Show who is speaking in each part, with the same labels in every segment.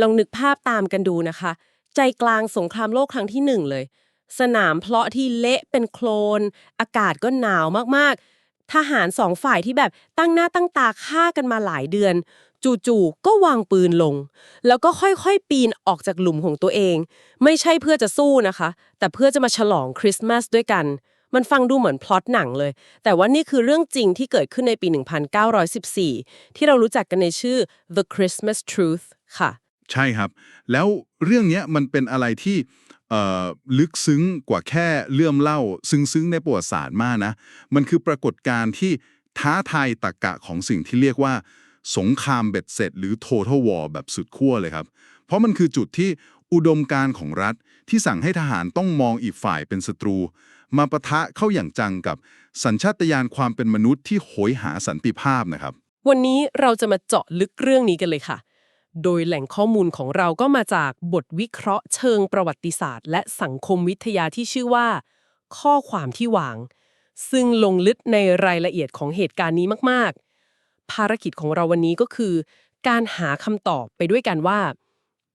Speaker 1: ลองนึกภาพตามกันดูนะคะ ใจกลางสงครามโลกครั้งที่หนึ่งเลย สนามเพลาะที่เละเป็นโคลน อากาศก็หนาวมากๆ ทหารสองฝ่ายที่แบบตั้งหน้าตั้งตาฆ่ากันมาหลายเดือน จู่ๆก็วางปืนลง แล้วก็ค่อยๆ ปีนออกจากหลุมของตัวเอง ไม่ใช่เพื่อจะสู้นะคะ แต่เพื่อจะมาฉลองคริสต์มาสด้วยกันมันฟังดูเหมือนพล็อตหนังเลย แต่ว่านี่คือเรื่องจริงที่เกิดขึ้นในปี 1914 ที่เรารู้จักกันในชื่อ The Christmas Truth ค่ะ
Speaker 2: ใช่ครับ แล้วเรื่องเนี้ยมันเป็นอะไรที่ลึกซึ้งกว่าแค่เรื่องเล่า ซึ้งๆในประวัติศาสตร์มากนะ มันคือปรากฏการณ์ที่ท้าทายตรรกะของสิ่งที่เรียกว่า สงครามเบ็ดเสร็จ หรือ total war แบบสุดขั้วเลยครับ เพราะมันคือจุดที่อุดมการของรัฐที่สั่งให้ทหารต้องมองอีกฝ่ายเป็นศัตรู มาปะทะเข้าอย่างจังกับสัญชาตญาณความเป็นมนุษย์ที่โหยหาสันติภาพนะครับ
Speaker 1: วันนี้เราจะมาเจาะลึกเรื่องนี้กันเลยค่ะ โดยแหล่งข้อมูลของเราก็มาจากบทวิเคราะห์เชิงประวัติศาสตร์ และสังคมวิทยาที่ชื่อว่า ข้อความที่วาง ซึ่งลงลึกในรายละเอียดของเหตุการณ์นี้มาก ๆ ภารกิจของเราวันนี้ก็คือ การหาคำตอบไปด้วยกันว่า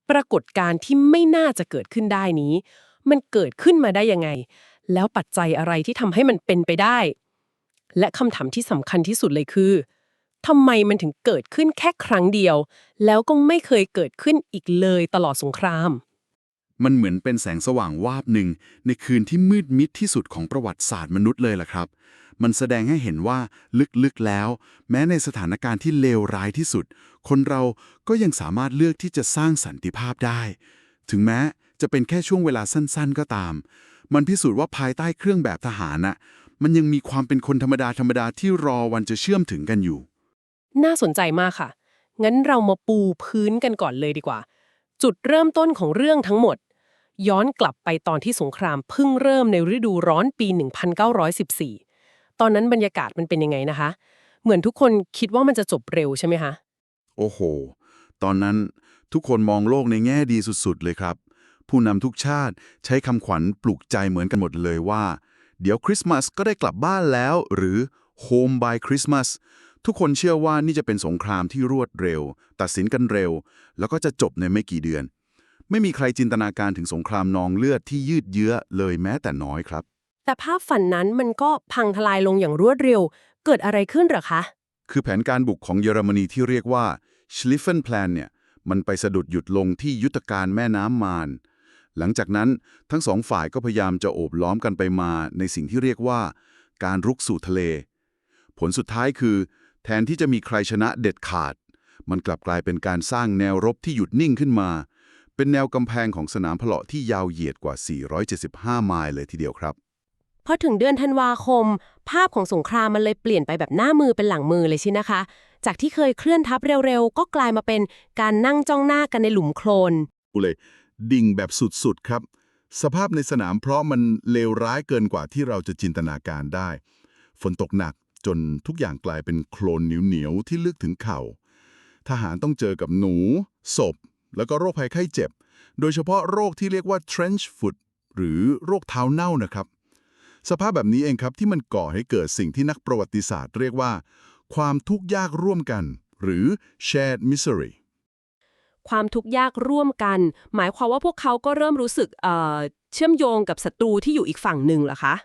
Speaker 1: ปรากฏการณ์ที่ไม่น่าจะเกิดขึ้นได้นี้ มันเกิดขึ้นมาได้ยังไง แล้วปัจจัยอะไรที่ทำให้มันเป็นไปได้ และคำถามที่สำคัญที่สุดเลยคือ ทำไมมันถึงเกิดขึ้นแค่ครั้งเดียว แล้วก็ไม่เคยเกิดขึ้นอีกเลยตลอดสงคราม
Speaker 3: มันเหมือนเป็นแสงสว่างวาบหนึ่ง ในคืนที่มืดมิดที่สุดของประวัติศาสตร์มนุษย์เลยล่ะครับ มันแสดงให้เห็นว่าลึกๆแล้ว แม้ในสถานการณ์ที่เลวร้ายที่สุด คนเราก็ยังสามารถเลือกที่จะสร้างสันติภาพได้ ถึงแม้จะเป็นแค่ช่วงเวลาสั้นๆ ก็ตาม มันพิสูจน์ว่าภายใต้เครื่องแบบทหารน่ะมันยังมีความเป็นคนธรรมดาธรรมดาที่รอวันจะเชื่อมถึงกันอยู่
Speaker 1: น่าสนใจมากค่ะ งั้นเรามาปูพื้นกันก่อนเลยดีกว่า จุดเริ่มต้นของเรื่องทั้งหมด ย้อนกลับไปตอนที่สงครามเพิ่งเริ่มในฤดูร้อนปี 1914 ตอนนั้นบรรยากาศมันเป็นยังไงนะคะ เหมือนทุกคนคิดว่ามันจะจบเร็วใช่ไหมคะ
Speaker 3: โอ้โห ตอนนั้นทุกคนมองโลกในแง่ดีสุดๆ เลยครับ ผู้นำทุกชาติใช้คำขวัญปลุกใจเหมือนกันหมดเลยว่า เดี๋ยวคริสต์มาสก็ได้กลับบ้านแล้ว หรือ Home by Christmas ทุกคนเชื่อว่านี่จะเป็นสงครามที่รวดเร็ว ตัดสินกันเร็ว แล้วก็จะจบในไม่กี่เดือน ไม่มีใครจินตนาการถึงสงครามนองเลือดที่ยืดเยื้อเลยแม้แต่น้อยครับ
Speaker 1: แต่ภาพฝันนั้นมันก็พังทลายลงอย่างรวดเร็ว เกิดอะไรขึ้นเหรอคะ
Speaker 3: คือแผนการบุกของเยอรมนีที่เรียกว่า Schlieffen Plan เนี่ยมันไปสะดุดหยุดลงที่ยุทธการแม่น้ำมานหลังจากนั้นทั้งสองฝ่ายก็พยายามจะโอบล้อมกันไปมาในสิ่งที่เรียกว่า การรุกสู่ทะเล ผลสุดท้ายคือ แทนที่จะมีใครชนะเด็ดขาด มันกลับกลายเป็นการสร้างแนวรบที่หยุดนิ่งขึ้นมา เป็นแนวกำแพงของสนามพลาะที่ยาวเหยียดกว่า 475 ไมล์เลยทีเดียวครับ
Speaker 1: พอถึงเดือนธันวาคม ภาพของสงครามมันเลยเปลี่ยนไปแบบหน้ามือเป็นหลังมือเลยใช่นะคะ จากที่เคยเคลื่อนทัพเร็วๆ ก็กลายมาเป็นการนั่งจ้องหน้ากันในหลุมโคลน
Speaker 2: กูเลยดิ่งแบบสุดๆครับ สภาพในสนามเพราะมันเลวร้ายเกินกว่าที่เราจะจินตนาการได้ ฝนตกหนัก จนทุกอย่างกลายเป็นโคลนเหนียวๆที่ลึกถึงเข่า ทหารต้องเจอกับหนู ศพ แล้วก็โรคภัยไข้เจ็บ โดยเฉพาะโรคที่เรียกว่า trench foot หรือโรคเท้าเน่านะครับ สภาพแบบนี้เองครับที่มันก่อให้เกิดสิ่งที่นักประวัติศาสตร์เรียกว่า ความทุกข์ยากร่วมกัน หรือ shared misery
Speaker 1: ความทุกข์ยากร่วมกัน หมายความว่าพวกเขาก็เริ่มรู้สึกเอ่อเชื่อมโยงกับศัตรูที่อยู่อีกฝั่งหนึ่งเหรอคะ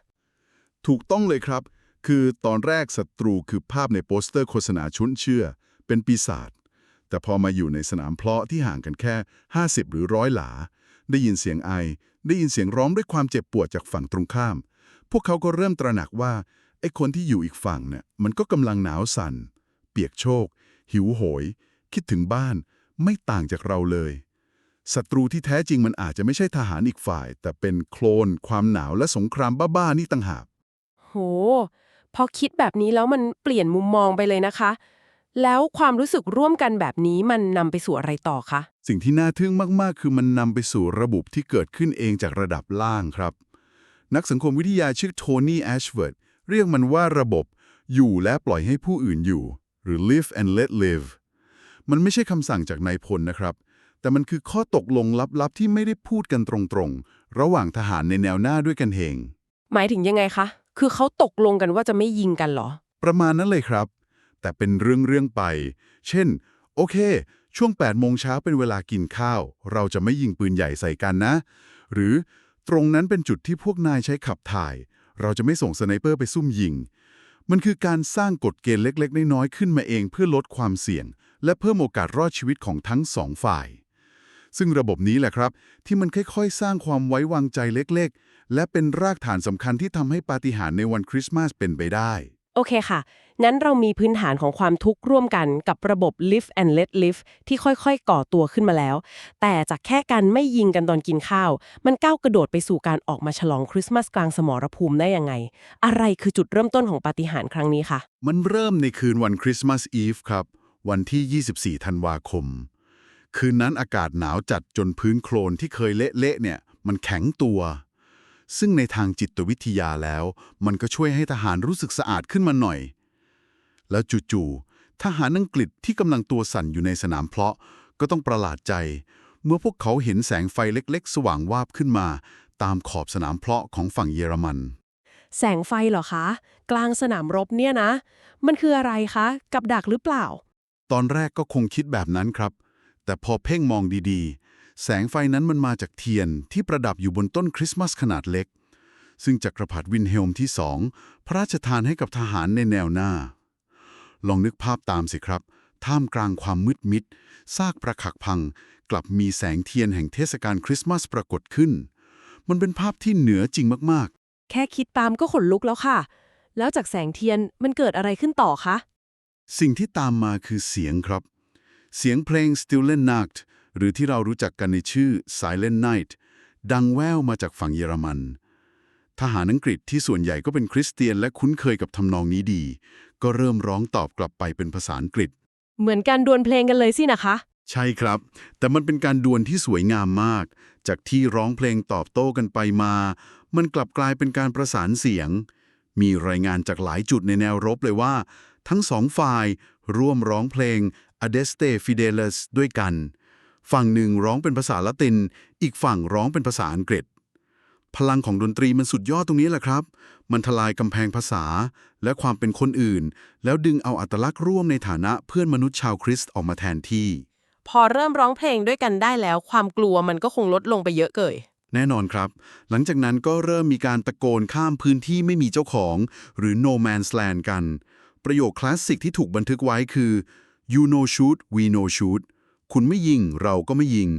Speaker 2: ถูกต้องเลยครับ คือตอนแรกศัตรูคือภาพในโปสเตอร์โฆษณาชุนเชื่อ เป็นปีศาจแต่พอมาอยู่ในสนามเพลาะที่ห่างกันแค่ 50 หรือร้อยหลา ได้ยินเสียงไอ ได้ยินเสียงร้องด้วยความเจ็บปวดจากฝั่งตรงข้าม พวกเขาก็เริ่มตระหนักว่าไอ้คนที่อยู่อีกฝั่งเนี่ยมันก็กำลังหนาวสั่น เปียกโชก หิวโหย คิดถึงบ้าน ไม่ต่างจากเราเลยศัตรูที่แท้จริงมันอาจจะไม่ใช่ทหารอีกฝ่าย แต่เป็นโคลน ความหนาวและสงครามบ้าๆนี่ต่างหาก
Speaker 1: โห พอคิดแบบนี้แล้วมันเปลี่ยนมุมมองไปเลยนะคะ แล้วความรู้สึกร่วมกันแบบนี้มันนำไปสู่อะไรต่อคะ
Speaker 2: สิ่งที่น่าทึ่งมากๆ คือมันนำไปสู่ระบบที่เกิดขึ้นเองจากระดับล่างครับ นักสังคมวิทยาชื่อโทนี่แอชเวิร์ดเรียกมันว่าระบบอยู่และปล่อยให้ผู้อื่นอยู่ หรือ live and let live มันไม่ใช่คำสั่งจากนายพลนะครับ แต่มันคือข้อตกลงลับๆ ที่ไม่ได้พูดกันตรงๆ ระหว่างทหารในแนวหน้าด้วยกันเอง
Speaker 1: หมายถึงยังไงคะ คือเขาตกลงกันว่าจะไม่ยิงกันเหรอ
Speaker 2: ประมาณนั้นเลยครับ แต่เป็นเรื่องๆไป เช่น โอเค
Speaker 3: ช่วง8โมงเช้าเป็นเวลากินข้าว เราจะไม่ยิงปืนใหญ่ใส่กันนะ หรือตรงนั้นเป็นจุดที่พวกนายใช้ขับถ่าย เราจะไม่ส่งสไนเปอร์ไปซุ่มยิง มันคือการสร้างกฎเกณฑ์เล็ก ๆ น้อยๆขึ้นมาเองเพื่อลดความเสี่ยง และเพิ่มโอกาสรอดชีวิตของทั้งสองฝ่าย ซึ่งระบบนี้แหละครับ ที่มันค่อยๆ สร้างความไว้วางใจเล็ก ๆ และเป็นรากฐานสำคัญที่ทำให้ปาฏิหาริย์ในวันคริสต์มาสเป็นไปได้
Speaker 1: โอเคค่ะ นั้นเรามีพื้นฐานของความทุกข์ร่วมกันกับระบบ live and let live ที่ค่อยๆ ก่อตัวขึ้นมาแล้ว แต่จากแค่การไม่ยิงกันตอนกินข้าว มันก้าวกระโดดไปสู่การออกมาฉลองคริสต์มาสกลางสมรภูมิได้ยังไง อะไรคือจุดเริ่มต้นของปาฏิหาริย์ครั้งนี้คะ
Speaker 3: มันเริ่มในคืนวันคริสต์มาสอีฟครับ วันที่ 24 ธันวาคม คืนนั้นอากาศหนาวจัดจนพื้นโคลนที่เคยเละๆเนี่ย มันแข็งตัว ซึ่งในทางจิตวิทยาแล้ว มันก็ช่วยให้ทหารรู้สึกสะอาดขึ้นมาหน่อย แล้วจู่ๆทหารอังกฤษที่กำลังตัวสั่นอยู่ในสนามเพลาะ ก็ต้องประหลาดใจ เมื่อพวกเขาเห็นแสงไฟเล็กๆ สว่างวาบขึ้นมา ตามขอบสนามเพลาะของฝั่งเยอรมัน
Speaker 1: แสงไฟเหรอคะ กลางสนามรบเนี่ยนะ มันคืออะไรคะ กับดักหรือเปล่า
Speaker 3: ตอนแรกก็คงคิดแบบนั้นครับ แต่พอเพ่งมองดีๆ แสงไฟนั้นมันมาจากเทียนที่ประดับอยู่บนต้นคริสต์มาสขนาดเล็ก ซึ่งจักรพรรดิวินเฮลมที่สองพระราชทานให้กับทหารในแนวหน้า ลองนึกภาพตามสิครับ ท่ามกลางความมืดมิดซากประขักพัง กลับมีแสงเทียนแห่งเทศกาลคริสต์มาสปรากฏขึ้น มันเป็นภาพที่เหนือจริงมากๆ
Speaker 1: แค่คิดตามก็ขนลุกแล้วค่ะ แล้วจากแสงเทียนมันเกิดอะไรขึ้นต่อคะ
Speaker 3: สิ่งที่ตามมาคือเสียงครับ เสียงเพลง Stille Nacht หรือที่เรารู้จักกันในชื่อ Silent Night ดังแว่วมาจากฝั่งเยอรมัน ทหารอังกฤษที่ส่วนใหญ่ก็เป็นคริสเตียนและคุ้นเคยกับทำนองนี้ดี ก็เริ่มร้องตอบกลับไปเป็นภาษาอังกฤษ
Speaker 1: เหมือนการดวลเพลงกันเลยสินะคะ
Speaker 3: ใช่ครับ แต่มันเป็นการดวลที่สวยงามมาก จากที่ร้องเพลงตอบโต้กันไปมา มันกลับกลายเป็นการประสานเสียง มีรายงานจากหลายจุดในแนวรบเลยว่า ทั้งสองฝ่ายร่วมร้องเพลง Adeste Fidelis ด้วยกัน ฝั่งหนึ่งร้องเป็นภาษาละติน อีกฝั่งร้องเป็นภาษาอังกฤษ พลังของดนตรีมันสุดยอดตรงนี้แหละครับ มันทลายกำแพงภาษา และความเป็นคนอื่น แล้วดึงเอาอัตลักษณ์ร่วมในฐานะเพื่อนมนุษย์ชาวคริสต์ออกมาแทนที่
Speaker 1: พอเริ่มร้องเพลงด้วยกันได้แล้ว ความกลัวมันก็คงลดลงไปเยอะเกย
Speaker 3: แน่นอนครับ หลังจากนั้นก็เริ่มมีการตะโกนข้ามพื้นที่ไม่มีเจ้าของ หรือ no man's land กัน ประโยคคลาสสิกที่ถูกบันทึกไว้คือ you no shoot we no shoot คุณไม่ยิงเราก็ไม่ยิง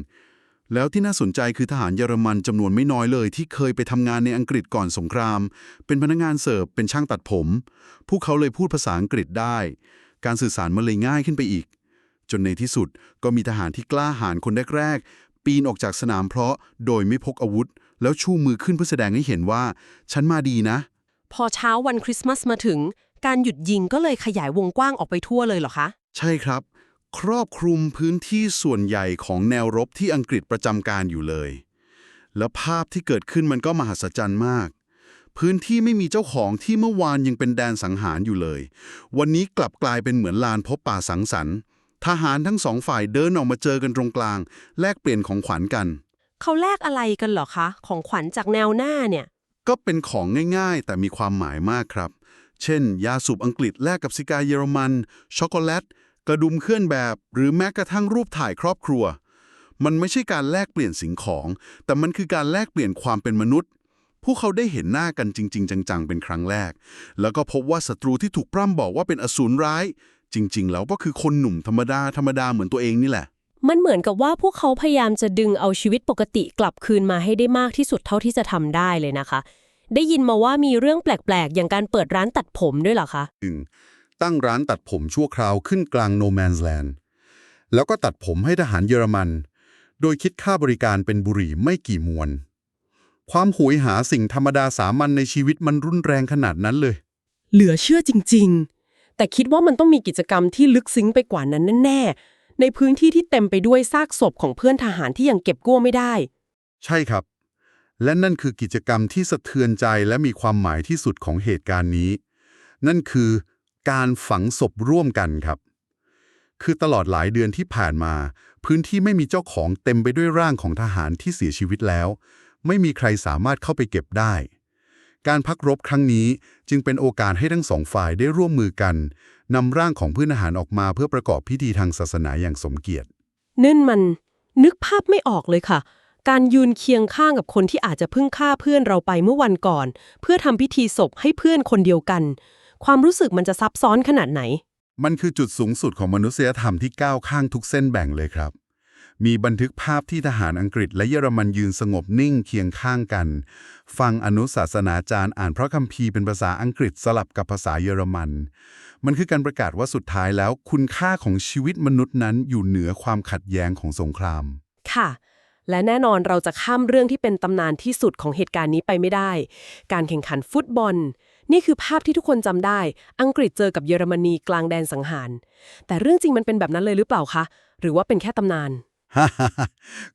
Speaker 3: แล้วที่น่าสนใจคือทหารเยอรมันจำนวนไม่น้อยเลย ที่เคยไปทำงานในอังกฤษก่อนสงคราม เป็นพนักงานเสิร์ฟเป็นช่างตัดผม พวกเขาเลยพูดภาษาอังกฤษได้ การสื่อสารมันเลยง่ายขึ้นไปอีก จนในที่สุดก็มีทหารที่กล้าหาญคนแรกๆปีนออกจากสนามเพราะโดยไม่พกอาวุธ แล้วชูมือขึ้นเพื่อแสดงให้เห็นว่า ฉันมาดีนะ
Speaker 1: พอเช้าวันคริสต์มาสมาถึง การหยุดยิงก็เลยขยายวงกว้างออกไปทั่วเลยเหรอคะ
Speaker 3: ใช่ครับ ครอบคลุมพื้นที่ส่วนใหญ่ของแนวรบที่อังกฤษประจำการอยู่เลย แล้วภาพที่เกิดขึ้นมันก็มหัศจรรย์มาก พื้นที่ไม่มีเจ้าของที่เมื่อวานยังเป็นแดนสังหารอยู่เลย วันนี้กลับกลายเป็นเหมือนลานพบป่าสังสรรค์ ทหารทั้งสองฝ่ายเดินออกมาเจอกันตรงกลาง แลกเปลี่ยนของขวัญกัน
Speaker 1: เขาแลกอะไรกันเหรอคะ ของขวัญจากแนวหน้าเนี่ย
Speaker 3: ก็เป็นของง่ายๆ แต่มีความหมายมากครับ เช่น ยาสูบอังกฤษแลกกับซิกาเยอรมัน ช็อกโกแลต กระดุมเคลื่อนแบบ หรือแม้กระทั่งรูปถ่ายครอบครัว มันไม่ใช่การแลกเปลี่ยนสิ่งของ แต่มันคือการแลกเปลี่ยนความเป็นมนุษย์ พวกเขาได้เห็นหน้ากันจริง ๆ จังๆ เป็นครั้งแรก แล้วก็พบว่าศัตรูที่ถูกปร่ำบอกว่าเป็นอสูรร้าย จริง ๆ แล้วก็คือคนหนุ่มธรรมดาธรรมดาเหมือนตัวเองนี่แหละ
Speaker 1: มันเหมือนกับว่าพวกเขาพยายามจะดึงเอาชีวิตปกติกลับคืนมาให้ได้มากที่สุดเท่าที่จะทำได้เลยนะคะ ได้ยินมาว่ามีเรื่องแปลกๆ อย่างการเปิดร้านตัดผมด้วยเหรอคะ
Speaker 3: หนึ่ง ตั้งร้านตัดผมชั่วคราวขึ้นกลางโนแมนส์แลนด์แล้วก็ตัดผมให้ทหารเยอรมัน โดยคิดค่าบริการเป็นบุหรี่ไม่กี่มวน ความหวยหาสิ่งธรรมดาสามัญในชีวิตมันรุนแรงขนาดนั้นเลย
Speaker 1: เหลือเชื่อจริง ๆ แต่คิดว่ามันต้องมีกิจกรรมที่ลึกซึ้งไปกว่านั้นแน่ๆ ในพื้นที่ที่เต็มไปด้วยซากศพของเพื่อนทหารที่ยังเก็บกู้ไม่ได้
Speaker 3: ใช่ครับ และนั่นคือกิจกรรมที่สะเทือนใจและมีความหมายที่สุดของเหตุการณ์นี้ นั่นคือ การฝังศพร่วมกันครับ คือตลอดหลายเดือนที่ผ่านมา พื้นที่ไม่มีเจ้าของเต็มไปด้วยร่างของทหารที่เสียชีวิตแล้ว ไม่มีใครสามารถเข้าไปเก็บได้ การพักรบครั้งนี้จึงเป็นโอกาสให้ทั้งสองฝ่ายได้ร่วมมือกันนำร่างของพื่อนทหารออกมาเพื่อประกอบพิธีทางศาสนาอย่างสมเกียรติ
Speaker 1: นั่นมันนึกภาพไม่ออกเลยค่ะ การยืนเคียงข้างกับคนที่อาจจะเพิ่งฆ่าเพื่อนเราไปเมื่อวันก่อน เพื่อทำพิธีศพให้เพื่อนคนเดียวกัน ความรู้สึกมันจะซับซ้อนขนาดไหน
Speaker 3: มันคือจุดสูงสุดของมนุษยธรรมที่ก้าวข้างทุกเส้นแบ่งเลยครับ มีบันทึกภาพที่ทหารอังกฤษและเยอรมันยืนสงบนิ่งเคียงข้างกัน ฟังอนุศาสนาจารย์อ่านพระคัมภีร์เป็นภาษาอังกฤษสลับกับภาษาเยอรมัน มันคือการประกาศว่าสุดท้ายแล้ว คุณค่าของชีวิตมนุษย์นั้นอยู่เหนือความขัดแย้งของสงคราม
Speaker 1: ค่ะและแน่นอนเราจะข้ามเรื่องที่เป็นตำนานที่สุดของเหตุการณ์นี้ไปไม่ได้ การแข่งขันฟุตบอล นี่คือภาพที่ทุกคนจำได้ อังกฤษเจอกับเยอรมนีกลางแดนสังหาร แต่เรื่องจริงมันเป็นแบบนั้นเลยหรือเปล่าคะ หรือว่าเป็นแค่ตำนาน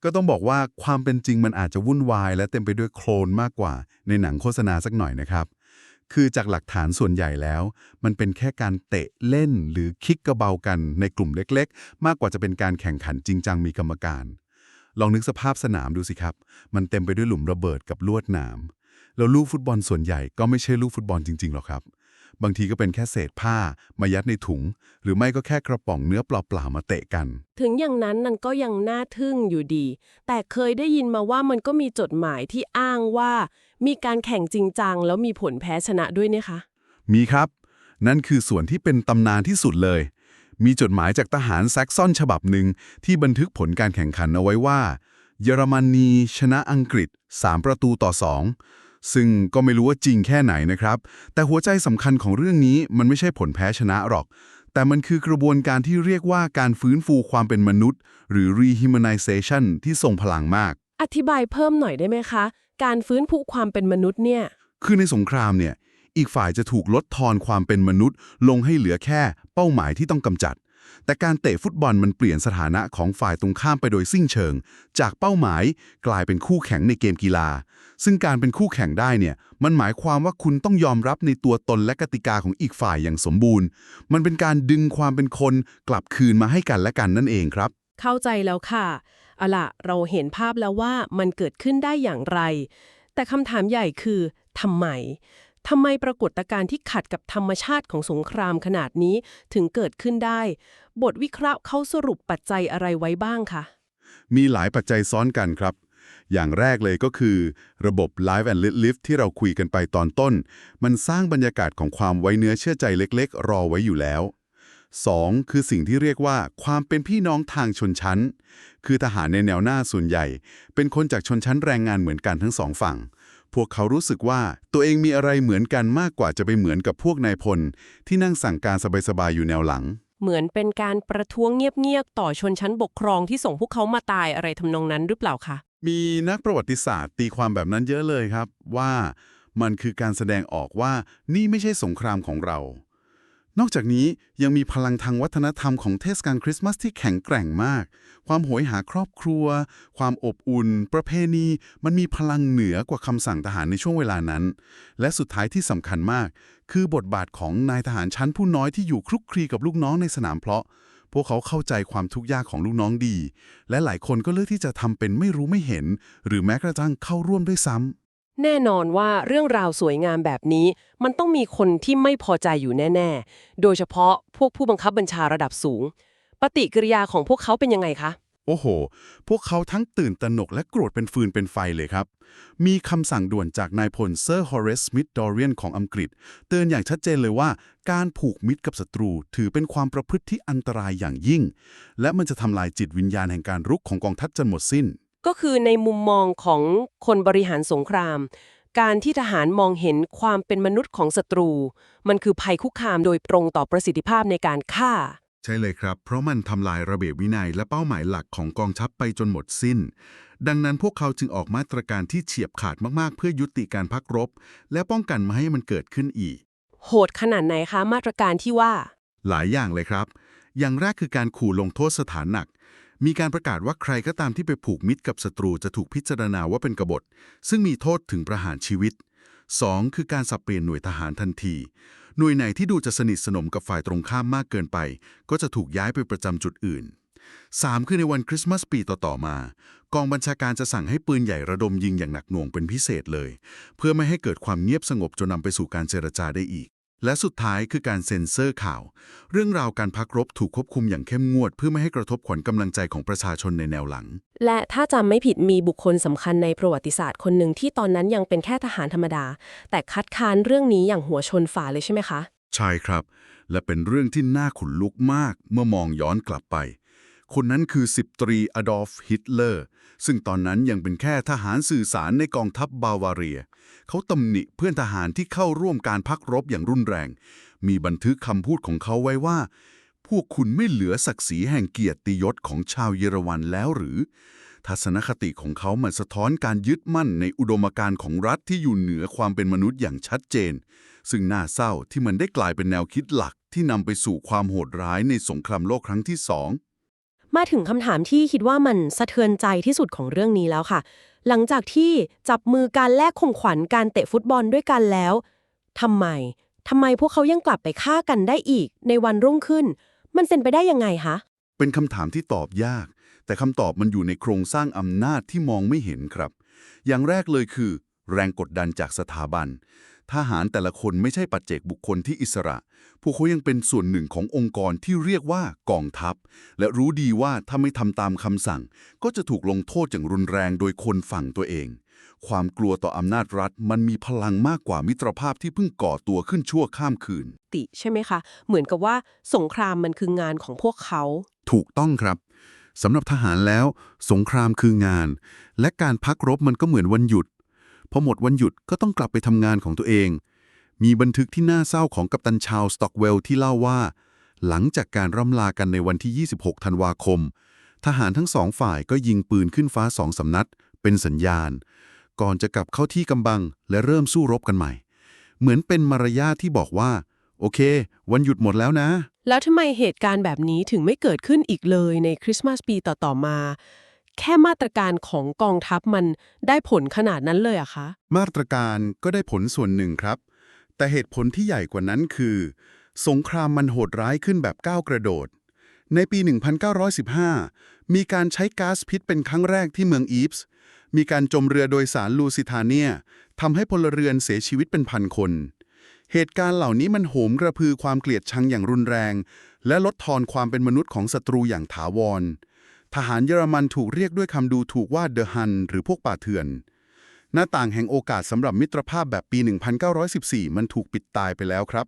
Speaker 3: ก็ต้องบอกว่าความเป็นจริงมันอาจจะวุ่นวาย และเต็มไปด้วยโคลนมากกว่า ในหนังโฆษณาสักหน่อยนะครับ คือจากหลักฐานส่วนใหญ่แล้ว มันเป็นแค่การเตะเล่นหรือคิกกระเบากันในกลุ่มเล็ก ๆ มากกว่าจะเป็นการแข่งขันจริงจังมีกรรมการลองนึกสภาพสนามดูสิครับ มันเต็มไปด้วยหลุมระเบิดกับลวดหนาม แล้วลูกฟุตบอลส่วนใหญ่ก็ไม่ใช่ลูกฟุตบอลจริงๆหรอกครับ บางทีก็เป็นแค่เศษผ้ามายัดในถุง หรือไม่ก็แค่กระป๋องเนื้อเปล่าๆมาเตะกัน
Speaker 1: ถึงอย่างนั้นมันก็ยังน่าทึ่งอยู่ดี แต่เคยได้ยินมาว่ามันก็มีจดหมายที่อ้างว่า มีการแข่งจริงจังแล้วมีผลแพ้ชนะด้วยเนี่ยคะ
Speaker 3: มีครับ นั่นคือส่วนที่เป็นตำนานที่สุดเลย มีจดหมายจากทหารแซกซอนฉบับหนึ่งที่บันทึกผลการแข่งขันเอาไว้ว่า เยอรมนีชนะอังกฤษ 3 ประตูต่อ 2 ซึ่งก็ไม่รู้ว่าจริงแค่ไหนนะครับ แต่หัวใจสำคัญของเรื่องนี้มันไม่ใช่ผลแพ้ชนะหรอก แต่มันคือกระบวนการที่เรียกว่าการฟื้นฟูความเป็นมนุษย์ หรือ rehumanization ที่ทรงพลังมาก
Speaker 1: อธิบายเพิ่มหน่อยได้ไหมคะ การฟื้นฟูความเป็นมนุษย์เนี่ย
Speaker 3: คือในสงครามเนี่ย อีกฝ่ายจะถูกลดทอนความเป็นมนุษย์ ลงให้เหลือแค่เป้าหมายที่ต้องกำจัด แต่การเตะฟุตบอลมันเปลี่ยนสถานะของฝ่ายตรงข้ามไปโดยสิ้นเชิง จากเป้าหมายกลายเป็นคู่แข่งในเกมกีฬา ซึ่งการเป็นคู่แข่งได้เนี่ยมันหมายความว่าคุณต้องยอมรับในตัวตนและกติกาของอีกฝ่ายอย่างสมบูรณ์ มันเป็นการดึงความเป็นคนกลับคืนมาให้กันและกันนั่นเองครับ
Speaker 1: เข้าใจแล้วค่ะอาล่ะเราเห็นภาพแล้วว่ามันเกิดขึ้นได้อย่างไร แต่คำถามใหญ่คือทำไม ทำไมปรากฏการณ์ที่ขัดกับธรรมชาติของสงครามขนาดนี้ถึงเกิดขึ้นได้ บทวิเคราะห์เขาสรุปปัจจัยอะไรไว้บ้างคะ
Speaker 3: มีหลายปัจจัยซ้อนกันครับ อย่างแรกเลยก็คือ ระบบ Live and Let Live ที่เราคุยกันไปตอนต้น มันสร้างบรรยากาศของความไว้เนื้อเชื่อใจเล็กๆ รอไว้อยู่แล้ว 2. คือสิ่งที่เรียกว่าความเป็นพี่น้องทางชนชั้น คือทหารในแนวหน้าส่วนใหญ่ เป็นคนจากชนชั้นแรงงานเหมือนกันทั้งสองฝั่ง พวกเขารู้สึกว่าตัวเองมีอะไรเหมือนกันมากกว่าจะไปเหมือนกับพวกนายพล ที่นั่งสั่งการสบายๆอยู่แนวหลัง
Speaker 1: เหมือนเป็นการประท้วงเงียบๆต่อชนชั้นปกครองที่ส่งพวกเขามาตายอะไรทำนองนั้นหรือเปล่าคะ
Speaker 3: มีนักประวัติศาสตร์ตีความแบบนั้นเยอะเลยครับ ว่ามันคือการแสดงออกว่านี่ไม่ใช่สงครามของเรา นอกจากนี้ยังมีพลังทางวัฒนธรรมของเทศกาลคริสต์มาสที่แข็งแกร่งมาก ความโหยหาครอบครัว ความอบอุ่น ประเพณี มันมีพลังเหนือกว่าคำสั่งทหารในช่วงเวลานั้น และสุดท้ายที่สำคัญมาก คือบทบาทของนายทหารชั้นผู้น้อยที่อยู่คลุกคลีกับลูกน้องในสนามเพลาะ พวกเขาเข้าใจความทุกข์ยากของลูกน้องดี และหลายคนก็เลือกที่จะทำเป็นไม่รู้ไม่เห็น หรือแม้กระทั่งเข้าร่วมด้วยซ้ำ
Speaker 1: แน่นอนว่าเรื่องราวสวยงามแบบนี้ มันต้องมีคนที่ไม่พอใจอยู่แน่ ๆ โดยเฉพาะพวกผู้บังคับบัญชาระดับสูง ปฏิกิริยาของพวกเขาเป็นยังไงคะ
Speaker 3: โอ้โห พวกเขาทั้งตื่นตระหนกและโกรธเป็นฟืนเป็นไฟเลยครับ มีคำสั่งด่วนจากนายพลเซอร์ฮอเรสสมิธดอเรียนของอังกฤษ เตือนอย่างชัดเจนเลยว่า การผูกมิตรกับศัตรู ถือเป็นความประพฤติที่อันตรายอย่างยิ่ง และมันจะทำลายจิตวิญญาณแห่งการรุกของกองทัพจนหมดสิ้น
Speaker 1: ก็คือในมุมมองของคนบริหารสงคราม การที่ทหารมองเห็นความเป็นมนุษย์ของศัตรู มันคือภัยคุกคามโดยตรงต่อประสิทธิภาพในการฆ่า
Speaker 3: ใช่เลยครับ เพราะมันทำลายระเบียบวินัยและเป้าหมายหลักของกองทัพไปจนหมดสิ้น ดังนั้นพวกเขาจึงออกมาตรการที่เฉียบขาดมากๆ เพื่อยุติการพักรบ และป้องกันไม่ให้มันเกิดขึ้นอีก
Speaker 1: โหดขนาดไหนคะมาตรการที่ว่า
Speaker 3: หลายอย่างเลยครับ อย่างแรกคือการขู่ลงโทษสถานหนัก มีการประกาศว่าใครก็ตามที่ไปผูกมิตรกับศัตรูจะถูกพิจารณาว่าเป็นกบฏ ซึ่งมีโทษถึงประหารชีวิต 2. คือการสับเปลี่ยนหน่วยทหารทันที หน่วยไหนที่ดูจะสนิทสนมกับฝ่ายตรงข้ามมากเกินไป ก็จะถูกย้ายไปประจำจุดอื่น 3. คือในวันคริสต์มาสปีต่อๆมา กองบัญชาการจะสั่งให้ปืนใหญ่ระดมยิงอย่างหนักหน่วงเป็นพิเศษเลย เพื่อไม่ให้เกิดความเงียบสงบจนนำไปสู่การเจรจาได้อีก และสุดท้ายคือการเซ็นเซอร์ข่าว เรื่องราวการพักรบถูกควบคุมอย่างเข้มงวด เพื่อไม่ให้กระทบขวัญกำลังใจของประชาชนในแนวหลัง
Speaker 1: และถ้าจำไม่ผิดมีบุคคลสำคัญในประวัติศาสตร์คนหนึ่งที่ตอนนั้นยังเป็นแค่ทหารธรรมดา แต่คัดค้านเรื่องนี้อย่างหัวชนฝาเลยใช่ไหมคะ
Speaker 3: ใช่ครับ และเป็นเรื่องที่น่าขนลุกมากเมื่อมองย้อนกลับไป คนนั้นคือสิบตรีอดอล์ฟฮิตเลอร์ ซึ่งตอนนั้นยังเป็นแค่ทหารสื่อสารในกองทัพบาวาเรีย เขาตำหนิเพื่อนทหารที่เข้าร่วมการพักรบอย่างรุนแรง มีบันทึกคำพูดของเขาไว้ว่า พวกคุณไม่เหลือศักดิ์ศรีแห่งเกียรติยศของชาวเยอรมันแล้วหรือ ทัศนคติของเขามันสะท้อนการยึดมั่นในอุดมการณ์ของรัฐที่อยู่เหนือความเป็นมนุษย์อย่างชัดเจน ซึ่งน่าเศร้าที่มันได้กลายเป็นแนวคิดหลักที่นำไปสู่ความโหดร้ายในสงครามโลกครั้งที่สอง
Speaker 1: มาถึงคำถามที่คิดว่ามันสะเทือนใจที่สุดของเรื่องนี้แล้วค่ะ หลังจากที่จับมือการแลกข่มขวัญการเตะฟุตบอลด้วยกันแล้วทำไมทำไมพวกเขายังกลับไปฆ่ากันได้อีกในวันรุ่งขึ้น มันเป็นไปได้ยังไงคะ
Speaker 3: เป็นคำถามที่ตอบยาก แต่คำตอบมันอยู่ในโครงสร้างอำนาจที่มองไม่เห็นครับ อย่างแรกเลยคือ แรงกดดันจากสถาบัน ทหารแต่ละคนไม่ใช่ปัจเจกบุคคลที่อิสระ พวกเขายังเป็นส่วนหนึ่งขององค์กรที่เรียกว่ากองทัพ และรู้ดีว่าถ้าไม่ทำตามคำสั่ง ก็จะถูกลงโทษอย่างรุนแรงโดยคนฝั่งตัวเอง ความกลัวต่ออำนาจรัฐมันมีพลังมากกว่ามิตรภาพที่เพิ่งก่อตัวขึ้นชั่วข้ามคืน
Speaker 1: ติใช่ไหมคะ เหมือนกับว่าสงครามมันคืองานของพวกเขา
Speaker 3: ถูกต้องครับสำหรับทหารแล้ว สงครามคืองาน และการพักรบมันก็เหมือนวันหยุด พอหมดวันหยุดก็ต้องกลับไปทำงานของตัวเอง มีบันทึกที่น่าเศร้าของกัปตันชาวสต็อกเวลที่เล่าว่า หลังจากการร่ำลากันในวันที่ 26 ธันวาคม ทหารทั้งสองฝ่ายก็ยิงปืนขึ้นฟ้าสองสำนัด เป็นสัญญาณ ก่อนจะกลับเข้าที่กำบัง และเริ่มสู้รบกันใหม่ เหมือนเป็นมารยาทที่บอกว่า โอเค วันหยุดหมดแล้วนะ
Speaker 1: แล้วทำไมเหตุการณ์แบบนี้ถึงไม่เกิดขึ้นอีกเลยในคริสต์มาสปีต่อๆมา แค่มาตรการของกองทัพมันได้ผลขนาดนั้นเลยอะคะ
Speaker 3: มาตรการก็ได้ผลส่วนหนึ่งครับ แต่เหตุผลที่ใหญ่กว่านั้นคือ สงครามมันโหดร้ายขึ้นแบบก้าวกระโดด ในปี 1915 มีการใช้ก๊าซพิษเป็นครั้งแรกที่เมืองอีฟส์ มีการจมเรือโดยสารลูซิทาเนียทำให้พลเรือนเสียชีวิตเป็นพันคน เหตุการณ์เหล่านี้มันโหมกระพือความเกลียดชังอย่างรุนแรง และลดทอนความเป็นมนุษย์ของศัตรูอย่างถาวร ทหารเยอรมันถูกเรียกด้วยคำดูถูกว่าเดอะฮันหรือพวกป่าเถื่อน หน้าต่างแห่งโอกาสสำหรับมิตรภาพแบบปี 1914 มันถูกปิดตายไปแล้วครับ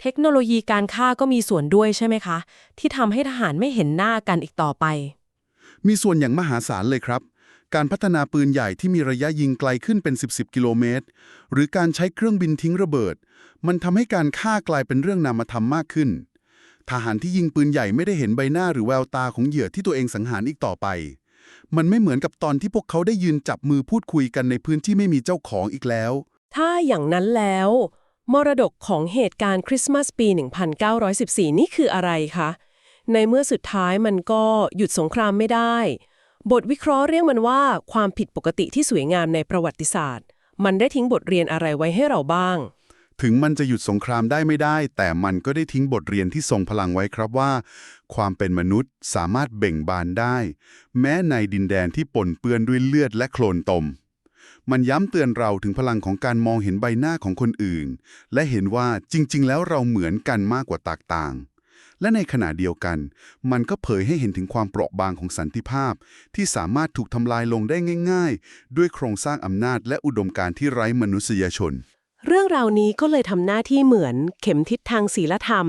Speaker 1: เทคโนโลยีการฆ่าก็มีส่วนด้วยใช่ไหมคะ ที่ทำให้ทหารไม่เห็นหน้ากันอีกต่อไป
Speaker 3: มีส่วนอย่างมหาศาลเลยครับ การพัฒนาปืนใหญ่ที่มีระยะยิงไกลขึ้นเป็น 10 10 กิโลเมตร หรือการใช้เครื่องบินทิ้งระเบิด มันทำให้การฆ่ากลายเป็นเรื่องนามธรรมมากขึ้น ทหารที่ยิงปืนใหญ่ไม่ได้เห็นใบหน้าหรือแววตาของเหยื่อที่ตัวเองสังหารอีกต่อไป มันไม่เหมือนกับตอนที่พวกเขาได้ยืนจับมือพูดคุยกันในพื้นที่ไม่มีเจ้าของอีกแล้ว
Speaker 1: ถ้าอย่างนั้นแล้ว มรดกของเหตุการณ์คริสต์มาสปี 1914 นี่คืออะไรคะ ในเมื่อสุดท้ายมันก็หยุดสงครามไม่ได้ บทวิเคราะห์เรียกมันว่าความผิดปกติที่สวยงามในประวัติศาสตร์ มันได้ทิ้งบทเรียนอะไรไว้ให้เราบ้าง
Speaker 3: ถึงมันจะหยุดสงครามได้ไม่ได้ แต่มันก็ได้ทิ้งบทเรียนที่ทรงพลังไว้ครับว่า ความเป็นมนุษย์สามารถเบ่งบานได้ แม้ในดินแดนที่ปนเปื้อนด้วยเลือดและโคลนตม มันย้ำเตือนเราถึงพลังของการมองเห็นใบหน้าของคนอื่น และเห็นว่าจริง ๆ แล้วเราเหมือนกันมากกว่าแตกต่างและในขณะเดียวกัน มันก็เผยให้เห็นถึงความเปราะบางของสันติภาพ ที่สามารถถูกทำลายลงได้ง่าย ๆ ด้วยโครงสร้างอำนาจและอุดมการณ์ที่ไร้มนุษยชน
Speaker 1: เรื่องราวนี้ก็เลยทำหน้าที่เหมือนเข็มทิศทางศีลธรรม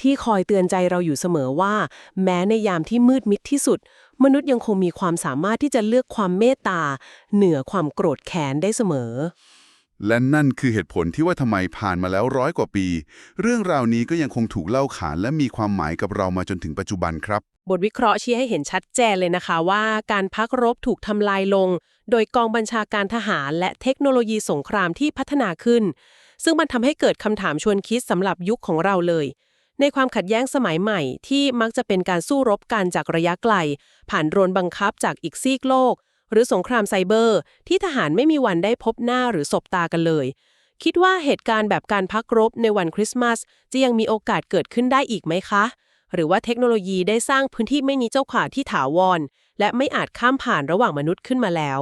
Speaker 1: ที่คอยเตือนใจเราอยู่เสมอว่า แม้ในยามที่มืดมิดที่สุด มนุษย์ยังคงมีความสามารถที่จะเลือกความเมตตา เหนือความโกรธแค้นได้เสมอ
Speaker 3: และนั่นคือเหตุผลที่ว่าทำไมผ่านมาแล้วร้อยกว่าปี เรื่องราวนี้ก็ยังคงถูกเล่าขานและมีความหมายกับเรามาจนถึงปัจจุบันครับ
Speaker 1: บทวิเคราะห์ชี้ให้เห็นชัดเจนเลยนะคะว่าการพักรบถูกทำลายลง โดยกองบัญชาการทหารและเทคโนโลยีสงครามที่พัฒนาขึ้น ซึ่งมันทำให้เกิดคำถามชวนคิดสำหรับยุคของเราเลย ในความขัดแย้งสมัยใหม่ที่มักจะเป็นการสู้รบกันจากระยะไกล ผ่านโดรนบังคับจากอีกซีกโลก หรือสงครามไซเบอร์ ที่ทหารไม่มีวันได้พบหน้าหรือสบตากันเลยคิดว่าเหตุการณ์แบบการพักรบในวันคริสต์มาสจะยังมีโอกาสเกิดขึ้นได้อีกไหมคะ หรือว่าเทคโนโลยีได้สร้างพื้นที่ไม่มีเจ้าขาที่ถาวร และไม่อาจข้ามผ่านระหว่างมนุษย์ขึ้นมาแล้ว